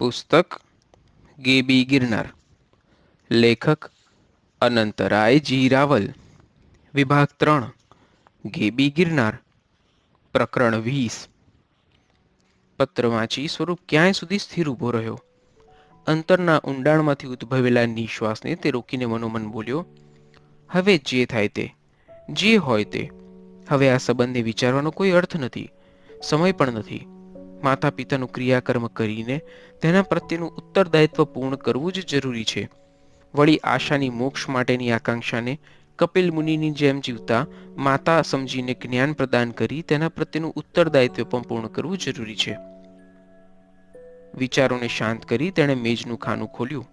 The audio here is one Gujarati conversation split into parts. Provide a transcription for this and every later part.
પુસ્તક ગેબી ગિરનાર. લેખક અનંતરાય જી રાવલ વિભાગ ત્રણ ગેબી ગિરનાર. પ્રકરણ વીસ. પત્ર વાંચી સ્વરૂપ ક્યાંય સુધી સ્થિર ઊભો રહ્યો? અંતરના ઊંડાણમાંથી ઉદ્ભવેલા નિશ્વાસને તે રોકીને મનોમન બોલ્યો, હવે જે થાય તે, જે હોય તે. હવે આ સંબંધને વિચારવાનો કોઈ અર્થ નથી, સમય પણ નથી. માતા પિતાનું ક્રિયાકર્મ કરીને તેના પ્રત્યેનું ઉત્તરદાયિત્વ પૂર્ણ કરવું જ જરૂરી છે. વળી આશાની મોક્ષ માટેની આકાંક્ષાને કપિલ મુનિની જેમ જીવતા માતા સમજીને જ્ઞાન પ્રદાન કરી તેના પ્રત્યેનું ઉત્તરદાયિત્વ પણ પૂર્ણ કરવું જરૂરી છે. વિચારોને શાંત કરી તેણે મેજનું ખાનું ખોલ્યું.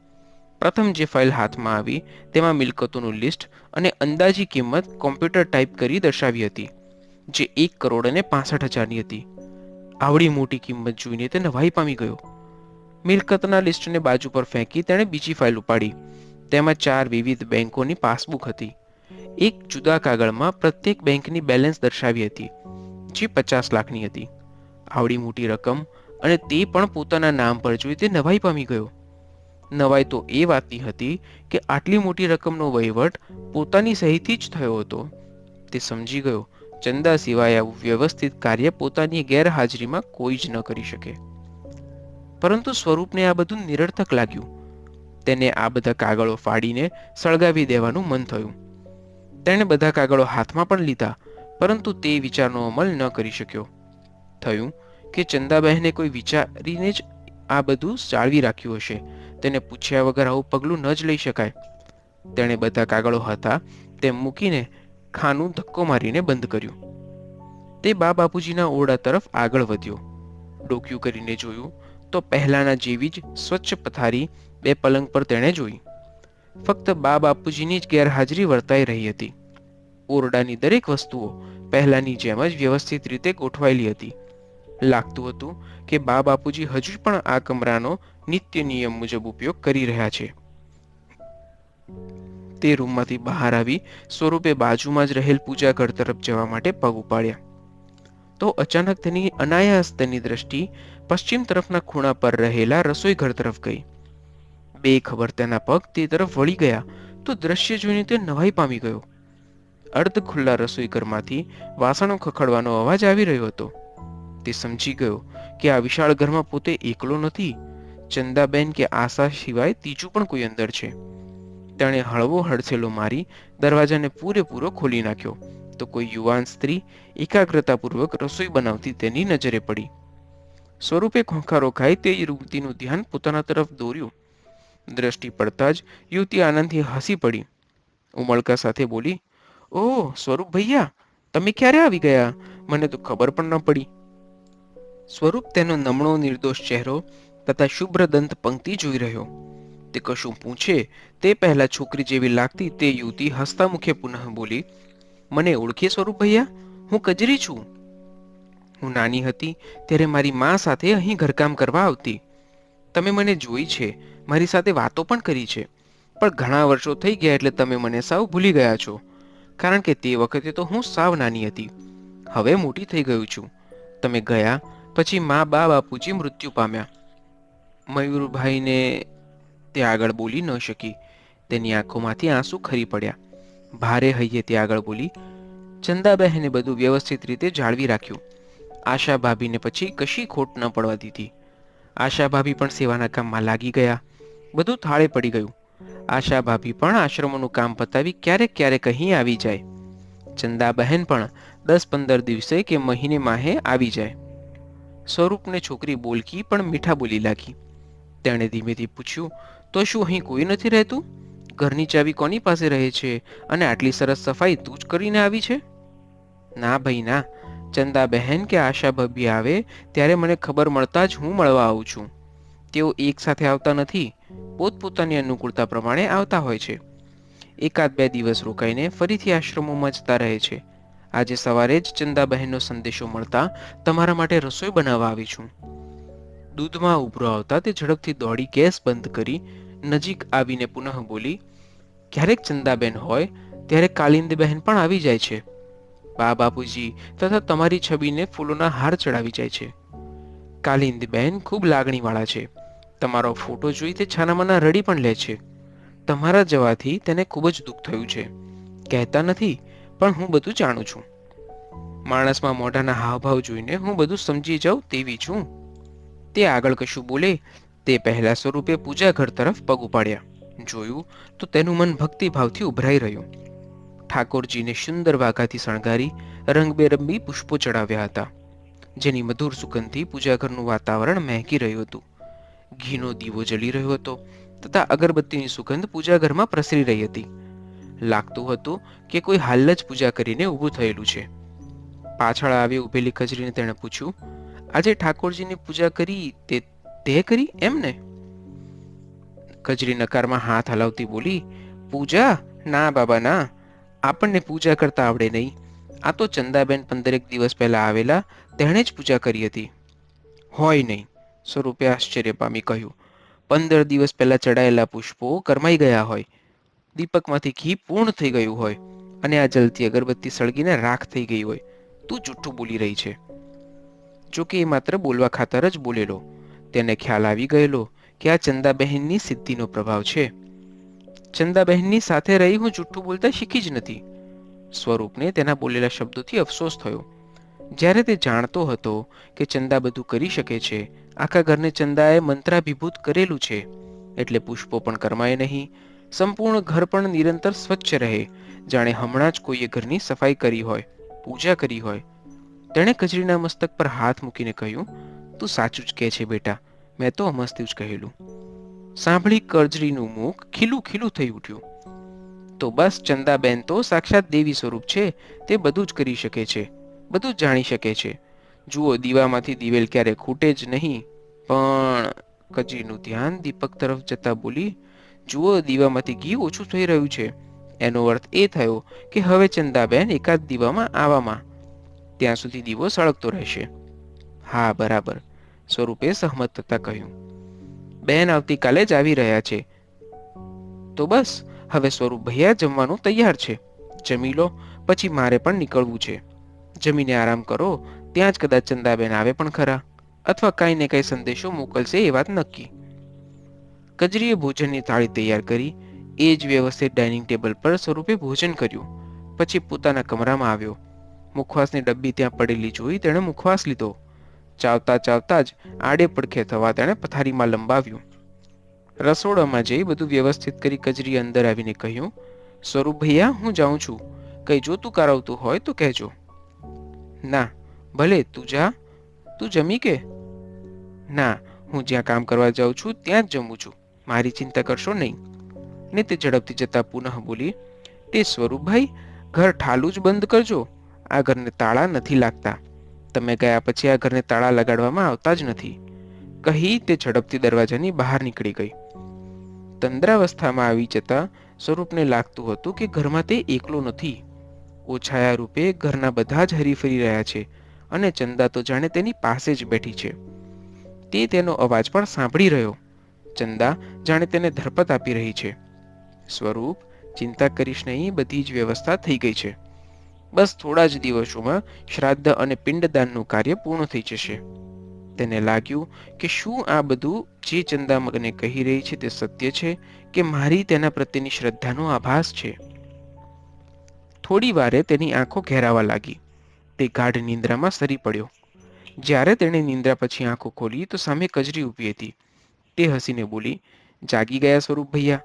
પ્રથમ જે ફાઇલ હાથમાં આવી તેમાં મિલકતોનું લિસ્ટ અને અંદાજી કિંમત કોમ્પ્યુટર ટાઈપ કરી દર્શાવી હતી, જે એક કરોડ અને પાસઠ હજારની હતી. આવડી મોટી કિંમત જોઈને તે નવાઈ પામી ગયો. મિલકતના લિસ્ટને બાજુ પર ફેંકી તેણે બીજી ફાઇલ ઉપાડી. તેમાં ચાર વિવિધ બેંકોની પાસબુક હતી. એક જુદા કાગળમાં પ્રત્યેક બેંકની બેલેન્સ દર્શાવી હતી, જે પચાસ લાખની હતી. આવડી મોટી રકમ અને તે પણ પોતાના નામ પર જોઈ તે નવાઈ પામી ગયો. નવાઈ તો એ વાતની હતી કે આટલી મોટી રકમનો વહીવટ પોતાની સહીથી જ થયો હતો. તે સમજી ગયો ચંદા સિવાય આવું વ્યવસ્થિત કાર્ય પોતાની ગેરહાજરીમાં કોઈ જ ન કરી શકે. પરંતુ સ્વરૂપને આ બધું નિરર્થક લાગ્યું. તેને આ બધા કાગળો ફાડીને સળગાવી દેવાનું મન થયું. તેણે બધા કાગળો હાથમાં પણ લીધા, પરંતુ તે વિચારનો અમલ ન કરી શક્યો. થયું કે ચંદાબહેને કોઈ વિચારીને જ આ બધું જાળવી રાખ્યું હશે. તેને પૂછ્યા વગર આવું પગલું ન જ લઈ શકાય. તેણે બધા કાગળો હતા, તેમ મૂકીને ખાનું ધક્કો મારીને બંધ કર્યું. તે બા બાપુજીના ઓરડા તરફ આગળ વધ્યો. ડોક્યું કરીને જોયું તો પહેલાના જેવી જ સ્વચ્છ પથારી બે પલંગ પર તેણે જોઈ. ફક્ત બા બાપુજીની જ ગેરહાજરી વર્તાઈ રહી હતી. ઓરડાની દરેક વસ્તુઓ પહેલાની જેમ જ વ્યવસ્થિત રીતે ગોઠવાયેલી હતી. લાગતું હતું કે બા બાપુજી હજુ પણ આ કમરાનો નિત્ય નિયમ મુજબ ઉપયોગ કરી રહ્યા છે. તે રૂમમાંથી બહાર આવી સ્વરૂપે બાજુમાં જ રહેલ પૂજા ઘર તરફ જવા માટે પગ ઉપાડ્યા. તો અચાનક તેની અનાયાસ તેની દ્રષ્ટિ પશ્ચિમ તરફના ખૂણા પર રહેલા રસોઈ ઘર તરફ ગઈ. બે ખબર તેના પગ તે તરફ વળી ગયા તો દ્રશ્ય જોઈને તે નવાઈ પામી ગયો. અર્ધ ખુલ્લા રસોઈ ઘરમાંથી વાસણો ખખડવાનો અવાજ આવી રહ્યો હતો. તે સમજી ગયો કે આ વિશાળ ઘરમાં પોતે એકલો નથી. ચંદાબેન કે આશા સિવાય ત્રીજું પણ કોઈ અંદર છે. તેણે હળવો હડસેલો મારી દરવાજાને પૂરેપૂરો ખોલી નાખ્યો. તો કોઈ યુવાન સ્ત્રી એકાગ્રતાપૂર્વક રસોઈ બનાવતી તેની નજરે પડી. સ્વરૂપે ખોંખારો ખાઈ તે યુવતીનું ધ્યાન પોતાના તરફ દોર્યું. દ્રષ્ટિ પડતા જ યુવતી આનંદથી હસી પડી. ઉમળકા સાથે બોલી, ઓહ, સ્વરૂપ ભૈયા, તમે ક્યારે આવી ગયા? મને તો ખબર પણ ન પડી. સ્વરૂપ તેનો નમણો નિર્દોષ ચહેરો તથા શુભ્ર દંત પંક્તિ જોઈ રહ્યો. તે કશું પૂછે તે પહેલાં છોકરી જેવી લાગતી તે યુવતી હસતા મુખે પુનઃ બોલી, મને ઓળખે સ્વરૂપ ભૈયા? હું કજરી છું. હું નાની હતી ત્યારે મારી મા સાથે અહીં ઘરકામ કરવા આવતી. તમે મને જોઈ છે, મારી સાથે વાતો પણ કરી છે. પણ ઘણા વર્ષો થઈ ગયા એટલે તમે મને સાવ ભૂલી ગયા છો. કારણ કે તે વખતે તો હું સાવ નાની હતી. હવે મોટી થઈ ગયું છું. તમે ગયા પછી મા બા બાપુજી મૃત્યુ પામ્યા. મયુરભાઈને તે આગળ બોલી ન શકી. તેની આંખોમાંથી આંસુ ખરી પડ્યા. ભારે હૈયે તે આગળ બોલી, ચંદાબહેને બધું વ્યવસ્થિત રીતે જાળવી રાખ્યું. આશા ભાભીને પછી કશી ખોટ ન પડવા દીધી. આશા ભાભી પણ સેવાના કામમાં લાગી ગયા. બધું થાળે પડી ગયું. આશા ભાભી પણ આશ્રમોનું કામ પતાવી ક્યારેક ક્યારેક અહીં આવી જાય. ચંદાબહેન પણ દસ પંદર દિવસે કે મહિને માહે આવી જાય. સ્વરૂપને છોકરી બોલકી પણ મીઠા બોલી લાગી. તેણે ધીમેથી પૂછ્યું, તો શું અહીં કોઈ નથી રહેતું? ઘરની ચાવી કોની પાસે રહે છે? અને આટલી સરસ સફાઈ તું જ કરીને આવી છે? ના ભાઈ, ના. ચંદા બહેન કે આશા ભભી આવે, ત્યારે મને ખબર મળતા જ હું મળવા આવું છું. તેઓ એક સાથે આવતા નથી. પોતપોતાની અનુકૂળતા પ્રમાણે આવતા હોય છે. એકાદ બે દિવસ રોકાઈને ફરીથી આશ્રમોમાં જતા રહે છે. આજે સવારે જ ચંદાબહેનનો સંદેશો મળતા તમારા માટે રસોઈ બનાવવા આવી છું. દૂધમાં ઉભરો આવતા તે ઝડપથી દોડી ગેસ બંધ કરી નજીક આવીને પુનઃ બોલી, ક્યારેક ચંદાબેન હોય, ત્યારે કાલિંદબહેન પણ આવી જાય છે. બા બાપુજી તથા તમારી છબીને ફૂલોના હાર ચડાવી જાય છે. કાલિંદબહેન ખૂબ લાગણીવાળા છે. તમારો ફોટો જોઈ તે છાનામાના રડી પણ લે છે. તમારા જવાથી તેને ખૂબ જ દુઃખ થયું છે. કહેતા નથી, પણ હું બધું જાણું છું. માણસમાં મોઢાના હાવભાવ જોઈને હું બધું સમજી જાઉં તેવી છું. તે આગળ કશું બોલે, તે પહેલા સ્વરૂપે પૂજા ઘર તરફ પગ ઉપાડ્યા. જોયું તો તેનું મન ભક્તિભાવથી ઉભરાઈ રહ્યું. ઠાકોરજીને સુંદર વાઘાથી શણગારી રંગબેરંગી પુષ્પો ચડાવ્યા હતા, જેની મધુર સુગંધથી પૂજાઘરનું વાતાવરણ મહેકી રહ્યું હતું. ઘીનો દીવો જલી રહ્યો હતો તથા અગરબત્તીની સુગંધ પૂજાઘરમાં પ્રસરી રહી હતી. લાગતું હતું કે કોઈ હાલ જ પૂજા કરીને ઊભું થયેલું છે. પાછળ આવી ઊભેલી ખજરીને તેણે પૂછ્યું આજે ઠાકોરજીની પૂજા કરી તે તે કરી એમ ને કજરી નકારમાં હાથ હલાવતી બોલી, પૂજા, ના બાબા, ના. આપણને પૂજા કરતા આવડે નહીં. આ તો ચંદાબેન પંદરેક દિવસ પહેલા આવેલા, તેણે જ પૂજા કરી હતી. હોય નહીં, સ્વરૂપે આશ્ચર્ય પામી કહ્યું. પંદર દિવસ પહેલા ચડાયેલા પુષ્પો કરમાઈ ગયા હોય. દીપકમાંથી ઘી પૂર્ણ થઈ ગયું હોય અને આ જલતી અગરબત્તી સળગીને રાખ થઈ ગઈ હોય. તું જુઠ્ઠું બોલી રહી છે. જો કે એ માત્ર બોલવા ખાતર જ બોલેલો. તેને ખ્યાલ આવી ગયેલો કે આ ચંદાબહેનની સિદ્ધિનો પ્રભાવ છે. ચંદાબહેનની સાથે રહી હું જૂઠું બોલતા શીખી જ નથી. સ્વરૂપને તેના બોલેલા શબ્દોથી અફસોસ થયો. જ્યારે તે જાણતો હતો કે ચંદા બધું કરી શકે છે, આખા ઘરને ચંદાએ મંત્રાભિભૂત કરેલું છે, એટલે પુષ્પો પણ કરમાય નહીં. સંપૂર્ણ ઘર પણ નિરંતર સ્વચ્છ રહે. જાણે હમણાં જ કોઈએ ઘરની સફાઈ કરી હોય, પૂજા કરી હોય તેણે કચરીના મસ્તક પર હાથ મૂકીને કહ્યું, તું સાચું જ કહે છે બેટા, મેં તો અમસ્તું જ કહેલું. સાંભળી કજરીનું મુખ ખીલું ખીલું થઈ ઉઠ્યું. તો બસ ચંદાબેન તો સાક્ષાત દેવી સ્વરૂપ છે, તે બધું જ કરી શકે છે, બધું જ જાણી શકે છે. જુઓ, દીવામાંથી દિવેલ ક્યારે ખૂટે જ નહીં. પણ કચરીનું ધ્યાન દીપક તરફ જતા બોલી, જુઓ, દીવામાંથી ઘી ઓછું થઈ રહ્યું છે. એનો અર્થ એ થયો કે હવે ચંદાબેન એકાદ દીવામાં આવવામાં ત્યાં સુધી દીવો સળગતો રહેશે. હા, બરાબર. સ્વરૂપે સહમત થતા કહ્યું. બેન આવતીકાલે જ આવી રહ્યા છે. તો બસ, હવે સ્વરૂપ ભૈયા જમવાનું તૈયાર છે. જમી લો, પછી મારે પણ નીકળવું છે. જમીને આરામ કરો, ત્યાં જ કદાચ ચંદાબેન આવે પણ ખરા. અથવા કાંઈ ને કાંઈ સંદેશો મોકલશે એ વાત નક્કી. કજરીએ ભોજનની થાળી તૈયાર કરી, એ જ વ્યવસ્થિત ડાઇનિંગ ટેબલ પર સ્વરૂપે ભોજન કર્યું. પછી પોતાના કમરામાં આવ્યો. મુખવાસની ડબ્બી ત્યાં પડેલી જોઈ તેણે મુખવાસ લીધો. ચાવતા ચાવતા જ આડે પડખે થવા તેણે પથારીમાં લંબાવ્યું. રસોડામાં જઈ બધું વ્યવસ્થિત કરી કજરી અંદર આવીને કહ્યું સ્વરૂપ ભૈયા, હું જાઉં છું. કઈ જોતું કરાવતું હોય તો કહેજો. ના, ભલે, તું જા. તું જમી કે? ના, હું જ્યાં કામ કરવા જાઉં છું, ત્યાં જ જમું છું. મારી ચિંતા કરશો નહીં. ને તે ઝડપથી જતા પુનઃ બોલી તે સ્વરૂપભાઈ ઘર ઠાલું જ બંધ કરજો. આ ઘરને તાળા નથી લાગતા. તમે ગયા પછી આ ઘરને તાળા લગાડવામાં આવતા જ નથી. કહી તે ઝડપથી દરવાજાની બહાર નીકળી ગઈ. તંદ્રાવસ્થામાં આવી જતા સ્વરૂપને લાગતું હતું કે ઘરમાં તે એકલો નથી. ઓછાયા રૂપે ઘરના બધા જ હરીફરી રહ્યા છે અને ચંદા તો જાણે તેની પાસે જ બેઠી છે. તે તેનો અવાજ પણ સાંભળી રહ્યો. ચંદા જાણે તેને ધરપત આપી રહી છે. સ્વરૂપ, ચિંતા કરીશ નહીં, બધી જ વ્યવસ્થા થઈ ગઈ છે. બસ થોડા જ દિવસોમાં શ્રાદ્ધ અને પિંડદાનનું કાર્ય પૂર્ણ થઈ જશે. તેને લાગ્યું કે શું આ બધું જે ચંદા મને કહી રહી છે તે સત્ય છે કે મારી તેના પ્રત્યેની શ્રદ્ધાનો આભાસ છે? થોડી વારે તેની આંખો ઘેરાવા લાગી. તે ગાઢ નિંદ્રામાં સરી પડ્યો. જ્યારે તેણે નિંદ્રા પછી આંખો ખોલી તો સામે કજરી ઊભી હતી. તે હસીને બોલી, જાગી ગયા સ્વરૂપ ભૈયા.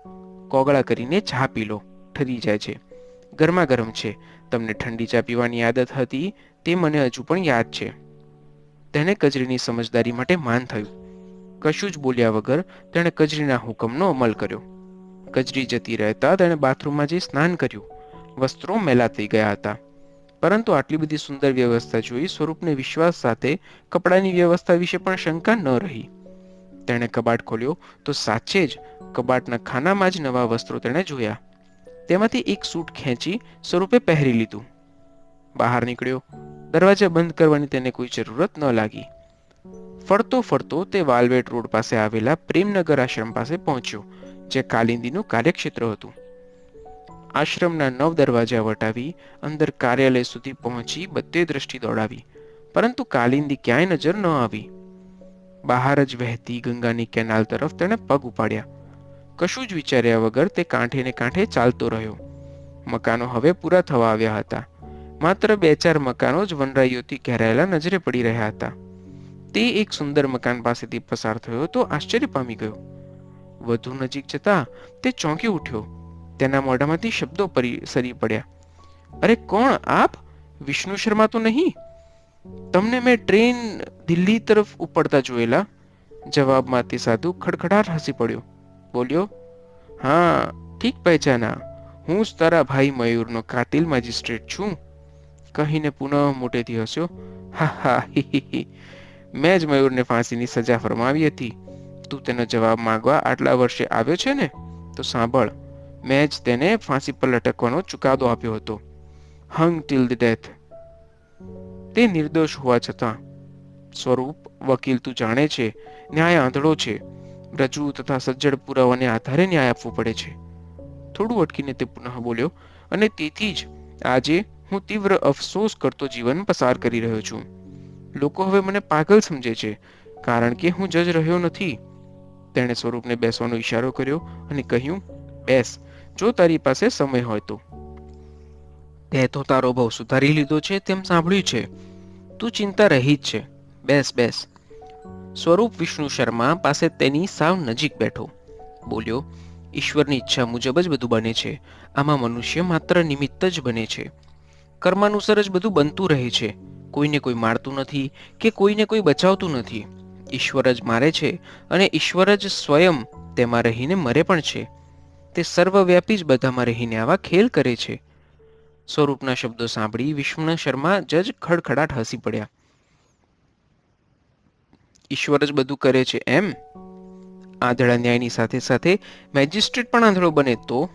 કોગળા કરીને ચા પી લો. ઠરી જાય છે. ગરમા ગરમ છે. તમને ઠંડી ચા પીવાની આદત હતી તે મને હજુ પણ યાદ છે. તેને કજરીની સમજદારી માટે માન થયું. કશું જ બોલ્યા વગર તેણે કજરીના હુકમનો અમલ કર્યો. કજરી જતી રહેતા તેણે બાથરૂમમાં જઈ સ્નાન કર્યું. વસ્ત્રો મેલા થઈ ગયા હતા. પરંતુ આટલી બધી સુંદર વ્યવસ્થા જોઈ સ્વરૂપને વિશ્વાસ સાથે કપડાની વ્યવસ્થા વિશે પણ શંકા ન રહી. તેણે કબાટ ખોલ્યો તો સાચે જ કબાટના ખાનામાં જ નવા વસ્ત્રો તેણે જોયા. તેમાંથી એક સૂટ ખેંચી સ્વરૂપે પહેરી લીધું. બહાર નીકળ્યો. દરવાજા બંધ કરવાની તેને કોઈ જરૂરત ન લાગી. ફરતો ફરતો તે વાલવેટ રોડ પાસે આવેલા પ્રેમનગર આશ્રમ પાસે પહોંચ્યો, જે કાલિંદીનું કાર્યક્ષેત્ર હતું. આશ્રમના નવ દરવાજા વટાવી, અંદર કાર્યાલય સુધી પહોંચી બધે દ્રષ્ટિ દોડાવી, પરંતુ કાલિંદી ક્યાંય નજર ન આવી. બહાર જ વહેતી ગંગાની કેનાલ તરફ તેણે પગ ઉપાડ્યા. કશું જ વિચાર્યા વગર તે કાંઠે ને કાંઠે ચાલતો રહ્યો. મકાનો હવે પૂરા થવા આવ્યા હતા. માત્ર બે ચાર મકાનો જ વનરાઈઓથી ઘેરાયેલા નજરે પડી રહ્યા હતા. તે એક સુંદર મકાન પાસેથી પસાર થયો તો આશ્ચર્ય પામી ગયો. વધુ નજીક જતા તે ચોંકી ઉઠ્યો. તેના મોઢામાંથી શબ્દો પરી સરી પડ્યા. અરે કોણ આપ? વિષ્ણુ શર્મા તો નહીં? તમને મેં ટ્રેન દિલ્હી તરફ ઉપડતા જોયેલા? જવાબમાં તે સાધુ ખડખડાટ હસી પડ્યો. બોલ્યો, હા, ઠીક પહેચાના હું જ તારા ભાઈ મયુરનો કાતિલ મેજિસ્ટ્રેટ છું. કહીને પુનઃ મોટેથી હસ્યો. હા. મેં જ મયુરને ફાંસીની સજા ફરમાવી હતી. તું તેનો જવાબ માંગવા આટલા વર્ષે આવ્યો છે ને? તો સાંભળ, મેં જ તેને ફાંસી પર લટકવાનો ચુકાદો આપ્યો હતો. Hung till the death. તે નિર્દોષ હોવા છતાં, સ્વરૂપ, વકીલ તું જાણે છે, ન્યાય આંધળો છે. રજૂ તથા સજ્જડ પુરાવાને આધારે ન્યાય આપવો પડે છે. થોડું અટકીને તે પુનઃ બોલ્યો, અને તેથી જ આજે હું તીવ્ર અફસોસ કરતો જીવન પસાર કરી રહ્યો છું. લોકો હવે મને પાગલ સમજે છે, કારણ કે હું જજ રહ્યો નથી. તેણે સ્વરૂપને બેસવાનો ઈશારો કર્યો અને કહ્યું, બેસ, જો તારી પાસે સમય હોય તો. તે તો તારો ભાવ સુધારી લીધો છે તેમ સાંભળ્યું છે. તું ચિંતા રહી જ છે. બેસ બેસ. સ્વરૂપ વિષ્ણુ શર્મા પાસે તેની સાવ નજીક બેઠો. બોલ્યો, ઈશ્વરની ઈચ્છા મુજબ જ બધું બને છે. આમાં મનુષ્ય માત્ર નિમિત્ત જ બને છે. કર્માનુસાર જ બધું બનતું રહે છે. કોઈને કોઈ મારતું નથી કે કોઈને કોઈ બચાવતું નથી. ઈશ્વર જ મારે છે અને ઈશ્વર જ સ્વયં તેમાં રહીને મરે પણ છે. તે સર્વવ્યાપી જ બધામાં રહીને આવા ખેલ કરે છે. સ્વરૂપના શબ્દો સાંભળી વિષ્ણુ શર્મા જજ ખડખડાટ હસી પડ્યા. ઈશ્વર જ બધું કરે છે એમ? આંધળા ન્યાયની સાથે સાથે મેજિસ્ટ્રેટ પણ આંધળો બને તો?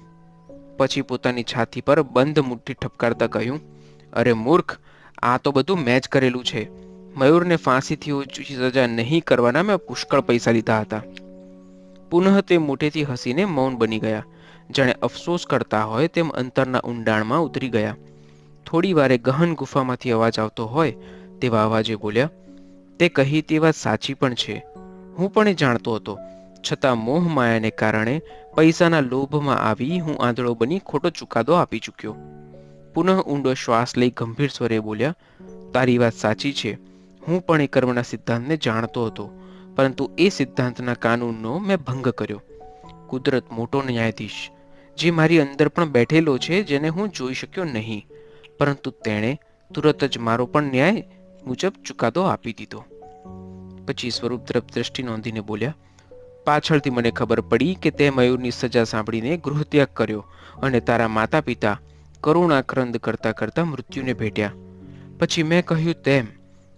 પછી પોતાની છાતી પર બંધ મુઠ્ઠી ઠપકારતા કહ્યું, અરે મૂર્ખ, આ તો બધું મેં જ કરેલું છે. મયુરને ફાંસીથી ઓછી સજા નહીં કરવાના મેં પુષ્કળ પૈસા લીધા હતા. પુનઃ તે મોટેથી હસીને મૌન બની ગયા. જાણે અફસોસ કરતા હોય તેમ અંતરના ઊંડાણમાં ઉતરી ગયા. થોડી વારે ગહન ગુફામાંથી અવાજ આવતો હોય તેવા અવાજે બોલ્યા તે કહી તે વાત સાચી પણ છે. હું પણ એ જાણતો હતો. છતાં મોહ માયાને કારણે પૈસાના લોભમાં આવી હું આંધળો બની ખોટો ચુકાદો આપી ચૂક્યો. પુનઃ ઊંડો શ્વાસ લઈ ગંભીર સ્વરે બોલ્યા, તારી વાત સાચી છે. હું પણ એ કર્મના સિદ્ધાંતને જાણતો હતો. પરંતુ એ સિદ્ધાંતના કાનૂનનો મેં ભંગ કર્યો. કુદરત મોટો ન્યાયાધીશ. જે મારી અંદર પણ બેઠેલો છે, જેને હું જોઈ શક્યો નહીં. પરંતુ તેણે તુરત જ મારો પણ ન્યાય મુજબ ચુકાદો આપી દીધો. પછી સ્વરૂપ તરફ દ્રષ્ટિ નોંધીને બોલ્યા, પાછળથી મને ખબર પડી કે તે મયુરની સજા સાંભળીને ગૃહત્યાગ કર્યો અને તારા માતા પિતા કરુણાક્રંદ કરતા કરતા મૃત્યુને ભેટ્યા. પછી મેં કહ્યું તેમ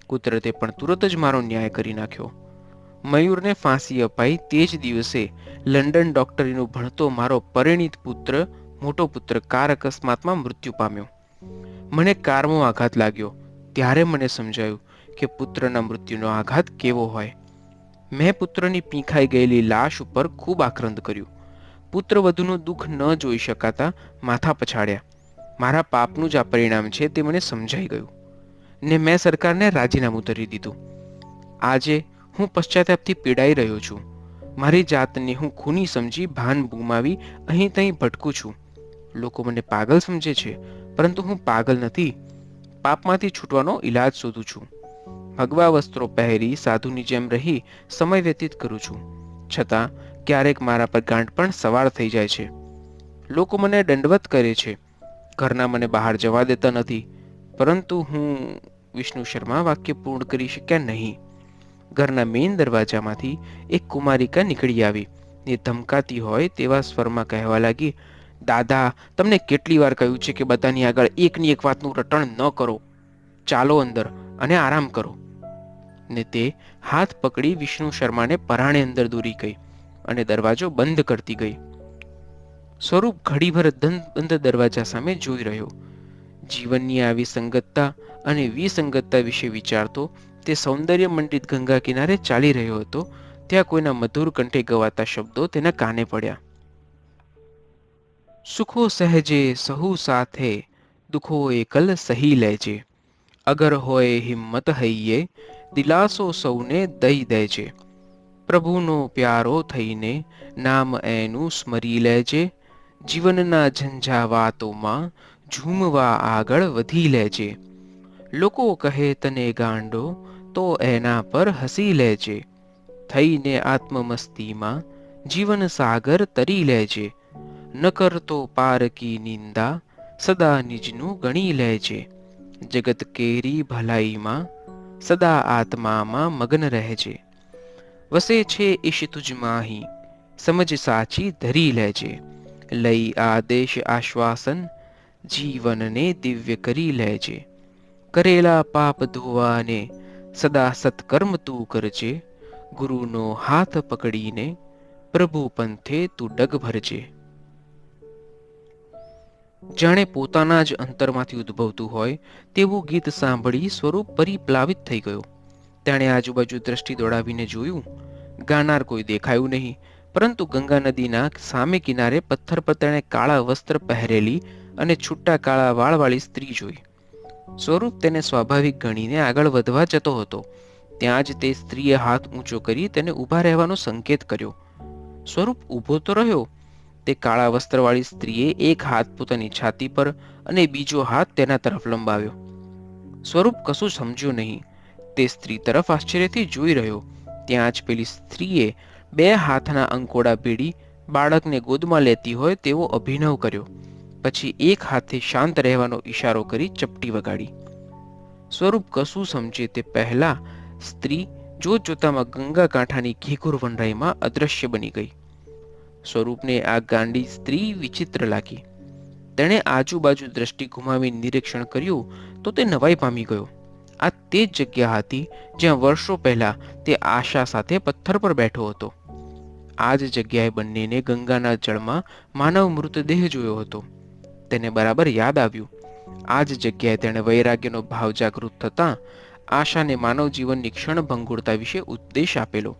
કુદરતે પણ તુરત જ મારો ન્યાય કરી નાખ્યો. મયુરને ફાંસી અપાઈ તે જ દિવસે લંડન ડોક્ટરીનું ભણતો મારો પરિણીત પુત્ર, મોટો પુત્ર કાર અકસ્માતમાં મૃત્યુ પામ્યો. મને કારમો આઘાત લાગ્યો. ત્યારે મને સમજાયું કે પુત્રના મૃત્યુનો આઘાત કેવો હોય. મેં પુત્રની પીંખાઈ ગયેલી લાશ ઉપર ખૂબ આક્રંદ કર્યું. પુત્ર વધુનું દુઃખ ન જોઈ શકાતા માથા પછાડ્યા. મારા પાપનું જ આ પરિણામ છે તે મને સમજાઈ ગયું ને મેં સરકારને રાજીનામું ધરી દીધું. આજે હું પશ્ચાતાપથી પીડાઈ રહ્યો છું. મારી જાતને હું ખૂની સમજી ભાન ગુમાવી અહીં તહીં ભટકું છું. લોકો મને પાગલ સમજે છે, પરંતુ હું પાગલ નથી. પાપમાંથી છૂટવાનો ઈલાજ શોધું છું. ભગવા વસ્ત્રો પહેરી સાધુની જેમ રહી સમય વ્યતીત કરું છું. છતાં ક્યારેક મારા પર ગાંઠ પણ સવાર થઈ જાય છે. લોકો મને દંડવત કરે છે. ઘરના મને બહાર જવા દેતા નથી. પરંતુ હું વિષ્ણુ શર્મા વાક્ય પૂર્ણ કરી શક્યા નહીં. ઘરના મેઇન દરવાજામાંથી એક કુમારિકા નીકળી આવી. ને ધમકાતી હોય તેવા સ્વરમાં કહેવા લાગી દાદા, તમને કેટલી વાર કહ્યું છે કે બધાની આગળ એકની એક વાતનું રટણ ન કરો. ચાલો અંદર અને આરામ કરો. ને તે હાથ પકડી વિષ્ણુ શર્માને પરાણે અંદર દોરી ગઈ અને દરવાજો બંધ કરતી ગઈ. સ્વરૂપ ઘડીભર બંધ દરવાજા સામે જોઈ રહ્યો. જીવનની આવી સંગતતા અને વિસંગતતા વિશે વિચારતો તે સૌંદર્ય મંડિત ગંગા કિનારે ચાલી રહ્યો હતો, ત્યાં કોઈના મધુર કંઠે ગવાતા શબ્દો તેના કાને પડ્યા. સુખો સહેજે સહુ સાથે, દુખો એકલ સહી લેજે. અગર હોય હિંમત હૈયે, દિલાસો સૌને દઈ દેજે. પ્રભુનો પ્યારો થઈને નામ એનું સ્મરી લેજે. જીવનના ઝંઝાવાતોમાં ઝૂમવા આગળ વધી લેજે. લોકો કહે તને ગાંડો, તો એના પર હસી લેજે. થઈને આત્મમસ્તીમાં જીવન સાગર તરી લેજે. ન કરતો પારકી નિંદા સદા નિજનું ગણી લેજે જગત કેરી ભલાઈમાં સદા આત્મામાં મગ્ન રહેજે વસે છે ઈશ તુજમાહી સમજ સાચી ધરી લેજે લઈ આદેશ આશ્વાસન જીવનને દિવ્ય કરી લેજે કરેલા પાપ ધોવાને સદા સત્કર્મ તું કરજે ગુરુનો હાથ પકડીને પ્રભુ પંથે તું ડગ ભરજે જાણે પોતાના જ અંતરમાંથી ઉદ્ભવતું હોય તેવું ગીત સાંભળી સ્વરૂપ પરિપ્લાવિત થઈ ગયો. તેણે આજુબાજુ દ્રષ્ટિ દોડાવીને જોયું, ગાનાર કોઈ દેખાયું નહીં, પરંતુ ગંગા નદીના સામે કિનારે પથ્થર પર તેણે કાળા વસ્ત્ર પહેરેલી અને છૂટા કાળા વાળવાળી સ્ત્રી જોઈ. સ્વરૂપ તેને સ્વાભાવિક ગણીને આગળ વધવા જતો હતો. ત્યાં જ તે સ્ત્રીએ હાથ ઊંચો કરી તેને ઊભા રહેવાનો સંકેત કર્યો. સ્વરૂપ ઊભો તો રહ્યો તે કાળા વસ્ત્રવાળી સ્ત્રીએ એક હાથ પોતાની છાતી પર અને બીજો હાથ તેના તરફ લંબાવ્યો. સ્વરૂપ કશું સમજ્યો નહીં. તે સ્ત્રી તરફ આશ્ચર્યથી જોઈ રહ્યો. ત્યાં જ પેલી સ્ત્રીએ બે હાથના અંકોડા ભેડી બાળકને ગોદમાં લેતી હોય તેવો અભિનવ કર્યો. પછી એક હાથે શાંત રહેવાનો ઈશારો કરી ચપટી વગાડી. સ્વરૂપ કશું સમજે તે પહેલા સ્ત્રી જોત જોતામાં ગંગા કાંઠાની ઘેઘોર વનરાઈમાં અદ્રશ્ય બની ગઈ. સ્વરૂપને આ ગાંડી સ્ત્રી વિચિત્ર લાગી. તેણે આજુબાજુ દ્રષ્ટિ ઘુમાવી નિરીક્ષણ કર્યું તો તે નવાઈ પામી ગયો. આ તે જ જગ્યા હતી જ્યાં વર્ષો પહેલા તે આશા સાથે પથ્થર પર બેઠો હતો. આ જ જગ્યાએ બંનેને ગંગાના જળમાં માનવ મૃતદેહ જોયો હતો. તેને બરાબર યાદ આવ્યું. આ જ જગ્યાએ તેણે વૈરાગ્યનો ભાવ જાગૃત થતાં આશાને માનવ જીવનની ક્ષણ ભંગુરતા વિશે ઉપદેશ આપેલો.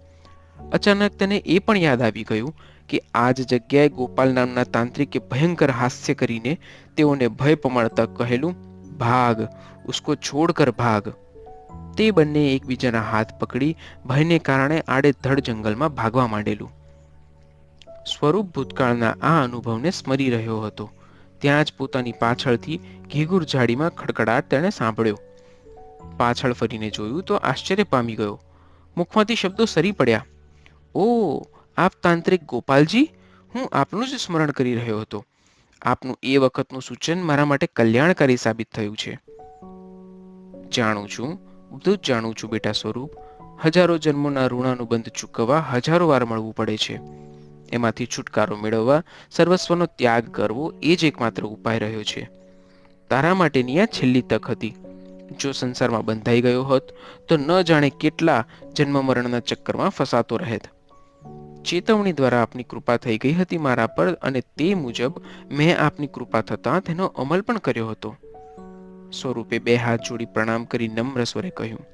અચાનક તેને એ પણ યાદ આવી ગયું કે આ જ જગ્યાએ ગોપાલ નામના તાંત્રિકે ભયંકર હાસ્ય કરીને તેઓને ભય પમાડતા કહેલું, ભાગ, ઉસકો છોડ કર ભાગ. તે બંને એકબીજાના હાથ પકડી ભયને કારણે આડેધડ જંગલમાં ભાગવા માંડેલું. સ્વરૂપ ભૂતકાળના આ અનુભવને સ્મરી રહ્યો હતો. ત્યાં જ પોતાની પાછળથી ઘેઘુર ઝાડીમાં ખડખડાટ તેણે સાંભળ્યો. પાછળ ફરીને જોયું તો આશ્ચર્ય પામી ગયો. મુખમાંથી શબ્દો સરી પડ્યા. ઓ આપ તાંત્રિક ગોપાલજી, હું આપનું જ સ્મરણ કરી રહ્યો હતો. આપનું એ વખતનું સૂચન મારા માટે કલ્યાણકારી સાબિત થયું છે. જાણું છું, બધું જ જાણું છું બેટા સ્વરૂપ. હજારો જન્મોના ઋણાનુબંધ ચૂકવવા હજારો વાર મળવું પડે છે. એમાંથી છુટકારો મેળવવા, સર્વસ્વનો ત્યાગ કરવો એ જ એકમાત્ર ઉપાય રહ્યો છે. તારા માટેની આ છેલ્લી તક હતી. જો સંસારમાં બંધાઈ ગયો હોત, તો ન જાણે કેટલા જન્મ મરણના ચક્કરમાં ફસાતો રહેત. ચેતવણી દ્વારા આપની કૃપા થઈ ગઈ હતી મારા પર અને તે મુજબ મેં આપની કૃપા થતાં તેનો અમલ પણ કર્યો હતો. સ્વરૂપે બે હાથ જોડી પ્રણામ કરી નમ્ર સ્વરે કહ્યું.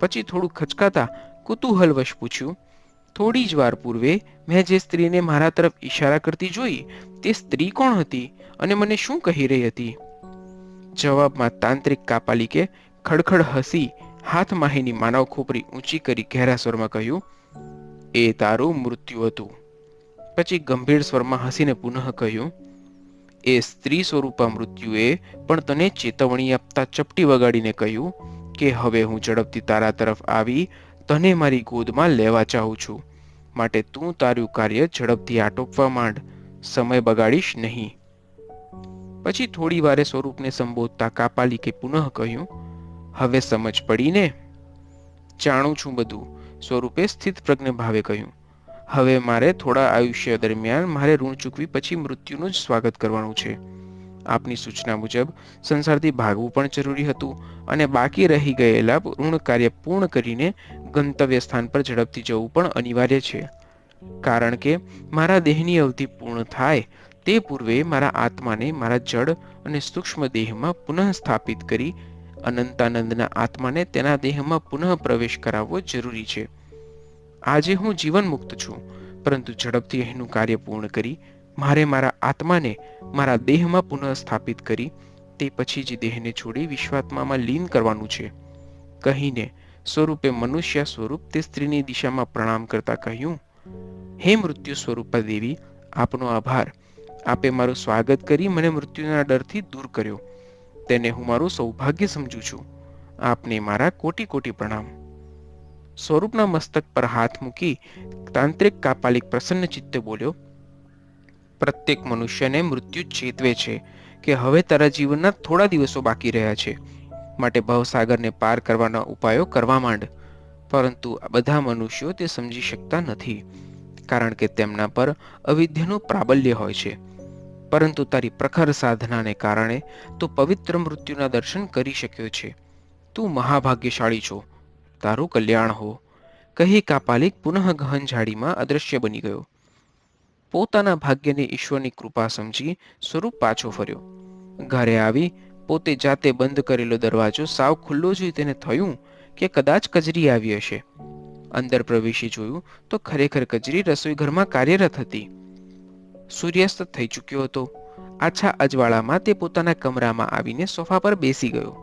પછી થોડું ખચકાતા કુતૂહલવશ પૂછ્યું, થોડી જ વાર પૂર્વે મેં જે સ્ત્રીને મારા તરફ ઈશારા કરતી જોઈ, તે સ્ત્રી કોણ હતી અને મને શું કહી રહી હતી? જવાબમાં તાંત્રિક કાપાલિકે ખડખડ હસી હાથ માહીની માનવ ખોપરી ઊંચી કરી ઘેરા સ્વરમાં કહ્યું એ તારું મૃત્યુ હતું. પછી ગંભીર સ્વરમાં હસીને પુનઃ કહ્યું, એ સ્ત્રી સ્વરૂપા મૃત્યુએ પણ તને ચેતવણી આપતા ચપટી વગાડીને કહ્યું કે હવે હું ઝડપથી તારા તરફ આવી તને મારી ગોદમાં લેવા ચાહું છું. માટે તું તારું કાર્ય ઝડપથી આટોપવા માંડ. સમય બગાડીશ નહીં. પછી થોડી વારે સ્વરૂપને સંબોધતા કાપાલિકે પુનઃ કહ્યું, હવે સમજ પડીને જાણું છું બધું. સ્વરૂપે સ્થિત પ્રજ્ઞ ભાવે કહ્યું, હવે મારે થોડા આયુષ્ય દરમિયાન મારે ઋણ ચૂકવી પછી મૃત્યુનું જ સ્વાગત કરવાનું છે. આપની સૂચના મુજબ, સંસારથી ભાગવું પણ જરૂરી હતું અને બાકી રહી ગયેલા ઋણ કાર્ય પૂર્ણ કરીને ગંતવ્ય સ્થાન પર ઝડપથી જવું પણ અનિવાર્ય છે. કારણ કે મારા દેહની અવધિ પૂર્ણ થાય તે પૂર્વે મારા આત્માને મારા જડ અને સૂક્ષ્મ દેહમાં પુનઃ સ્થાપિત કરી અનંતાનંદના આત્માને તેના દેહમાં પુનઃ પ્રવેશ કરાવવો જરૂરી છે. આજે હું જીવન મુક્ત છું, પરંતુ ઝડપથી અહીંનું કાર્ય પૂર્ણ કરી, મારે મારા આત્માને મારા દેહમાં પુનઃ સ્થાપિત કરી, તે પછી જ દેહને છોડી વિશ્વાત્મામાં લીન કરવાનું છે. કહીને સ્વરૂપે મનુષ્ય સ્વરૂપ તે સ્ત્રીની દિશામાં પ્રણામ કરતા કહ્યું, હે મૃત્યુ સ્વરૂપા દેવી, આપનો આભાર. આપે મારું સ્વાગત કરી મને મૃત્યુના ડરથી દૂર કર્યો. તેને હું મારું સૌભાગ્ય સમજું છું. આપને મારા કોટી કોટી પ્રણામ. સ્વરૂપના મસ્તક પર હાથ મૂકી તાંત્રિક કાપાલિક પ્રસન્ન ચિત્તે બોલ્યો, પ્રત્યેક મનુષ્યને મૃત્યુ ચેતવે છે કે હવે તારા જીવનના થોડા દિવસો બાકી રહ્યા છે. માટે ભવસાગરને પાર કરવાના ઉપાયો કરવા માંડ. પરંતુ બધા મનુષ્યો તે સમજી શકતા નથી, કારણ કે તેમના પર અવિધ્યનું પ્રાબલ્ય હોય છે. પરંતુ તારી પ્રખર સાધનાને કારણે તું પવિત્ર મૃત્યુના દર્શન કરી શક્યો છે. તું મહાભાગ્યશાળી છો. તારું કલ્યાણ હો. કહી કાપાલિક પુનઃ ગહન ઝાડીમાં અદૃશ્ય બની ગયો. પોતાના ભાગ્યને ઈશ્વરની કૃપા સમજી સ્વરૂપ પાછો ફર્યો. ઘરે આવી પોતે જાતે બંધ કરેલો દરવાજો સાવ ખુલ્લો જોઈ તેને થયું કે કદાચ કજરી આવી હશે. અંદર પ્રવેશી જોયું તો ખરેખર કજરી રસોઈ ઘરમાં કાર્યરત હતી. સૂર્યાસ્ત થઈ ચૂક્યો હતો. આછા અજવાળામાં તે પોતાના કમરામાં આવીને સોફા પર બેસી ગયો.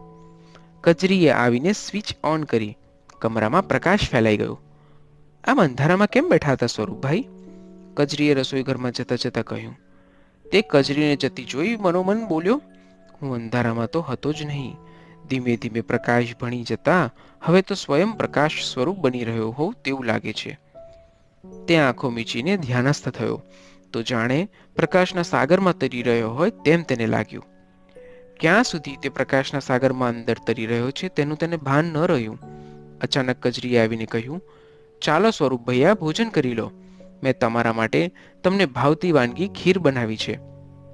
કચરીએ આવીને સ્વિચ ઓન કરી. કમરામાં પ્રકાશ ફેલાઈ ગયો. આમ અંધારામાં કેમ બેઠા હતા સ્વરૂપભાઈ? કચરીએ રસોઈ ઘરમાં જતા જતા કહ્યું. તે કચરીને જતી જોઈ મનોમન બોલ્યો, હું અંધારામાં તો હતો જ નહીં. ધીમે ધીમે પ્રકાશ ભણી જતા હવે તો સ્વયં પ્રકાશ સ્વરૂપ બની રહ્યો હોવ તેવું લાગે છે. તે આંખો મીચીને ધ્યાનસ્થ થયો. તો જાણે પ્રકાશના સાગરમાં તરી રહ્યો હોય તેમ તેને લાગ્યું. ક્યાં સુધી તે પ્રકાશના સાગરમાં અંદર તરી રહ્યો છે તેનું તેને ભાન ન રહ્યું. અચાનક કજરી આવીને કહ્યું, ચાલો સ્વરૂપ ભૈયા, ભોજન કરી લો. મેં તમારા માટે તમને ભાવતી વાનગી ખીર બનાવી છે.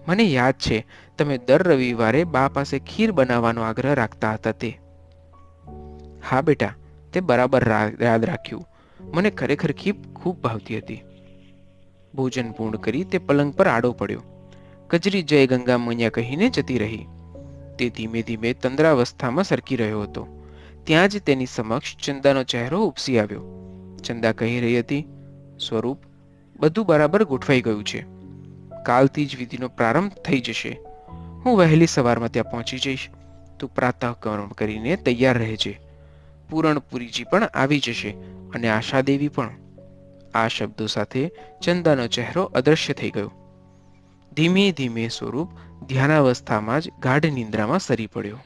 મને યાદ છે, તમે દર રવિવારે બા પાસે ખીર બનાવવાનો આગ્રહ રાખતા હતા તે. હા બેટા, તે બરાબર યાદ રાખ્યું. મને ખરેખર ખીર ખૂબ ભાવતી હતી. ભોજન પૂર્ણ કરી તે પલંગ પર આડો પડ્યો. કજરી જય ગંગા મૈયા કહીને જતી રહી. તે ધીમે ધીમે તંદ્રાવસ્થામાં સરકી રહ્યો હતો. ત્યાં જ તેની સમક્ષ ચંદાનો ચહેરો ઉપસી આવ્યો. ચંદા કહી રહી હતી, સ્વરૂપ, બધું બરાબર ગોઠવાઈ ગયું છે. કાલથી જ વિધિનો પ્રારંભ થઈ જશે. હું વહેલી સવારમાં ત્યાં પહોંચી જઈશ. તું પ્રાતઃકર્મ કરીને તૈયાર રહેજે. પૂરણપુરીજી પણ આવી જશે અને આશાદેવી પણ. આ શબ્દો સાથે ચંદાનો ચહેરો અદૃશ્ય થઈ ગયો. ધીમે ધીમે સ્વરૂપ ધ્યાનાવસ્થામાં જ ગાઢ નિંદ્રામાં સરી પડ્યો.